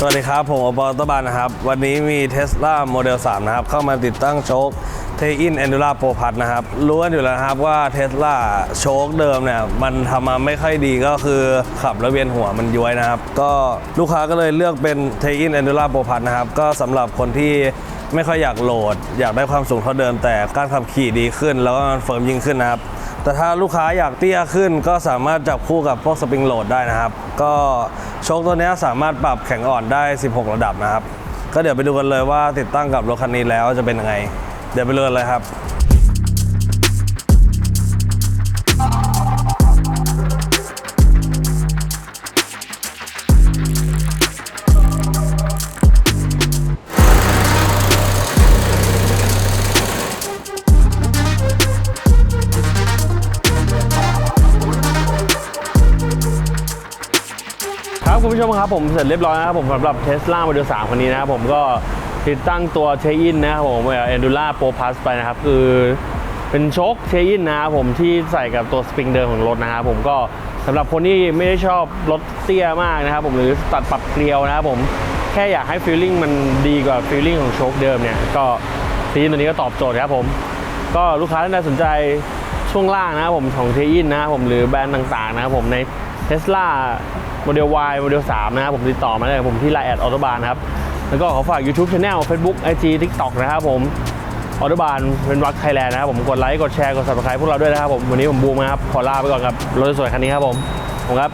สวัสดีครับ ผมอบอตบานนะครับ วันนี้มี Tesla Model 3 นะครับ เข้ามาติดตั้งโชคเทอินแอนดูล่าโปรพัทนะครับ รู้กันอยู่แล้วครับว่า Tesla โชคเดิมเนี่ย มันทำมาไม่ค่อยดีก็คือขับแล้วเวียนหัวมันย้วยนะครับ ก็ลูกค้าก็เลยเลือกเป็นเทอินแอนดูล่าโปรพัทนะครับ ก็สำหรับคนที่ไม่ค่อยอยากโหลด อยากได้ความสูงเท่าเดิม แต่การขับขี่ดีขึ้น แล้วก็เฟิร์มยิ่งขึ้นนะครับ แต่ถ้าลูกค้าอยากเตี้ยขึ้นก็สามารถจับคู่กับพวกสปริงโหลดได้นะครับ ก็โชคตัวนี้สามารถปรับแข็งอ่อนได้ 16 ระดับนะครับ ก็เดี๋ยวไปดูกันเลยว่าติดตั้งกับรถคันนี้แล้วจะเป็นยังไง เดี๋ยวไปดูกันเลยครับ ครับคุณผู้ชมครับผมเสร็จเรียบร้อยนะครับผมสำหรับ Tesla Model 3 คนนี้นะครับผมก็ติดตั้งตัวเทอินนะครับผมเอ็นดูล่าโปรพัสไปนะครับ คือเป็นโชคเทอินนะครับผมที่ใส่กับตัวสปริงเดิมของรถนะครับผมก็สำหรับคนที่ไม่ได้ชอบรถเตี้ยมากนะครับผมหรือตัดปรับเกลียวนะครับผมแค่อยากให้ฟีลลิ่งมันดีกว่าฟีลลิ่งของโชคเดิมเนี่ยก็ทีตัวนี้ก็ตอบโจทย์ครับผม ก็ลูกค้าท่านใดสนใจช่วงล่างนะครับผมของเทอินนะครับผมหรือแบรนด์ต่างๆนะครับผมใน เทสลาโมเดล Y โมเดล 3 นะครับ ผมติดต่อมาได้ผมที่ Line แอดออโตบานครับ แล้วก็ขอฝาก YouTube Channel Facebook IG TikTok นะครับผมออโตบานเป็นวักไทยแลนด์นะครับผมกดไลค์กดแชร์กด subscribe พวกเราด้วยนะครับผมวันนี้ผมบูมนะครับ ขอลาไปก่อนครับรถสวยคันนี้ครับผมผมครับ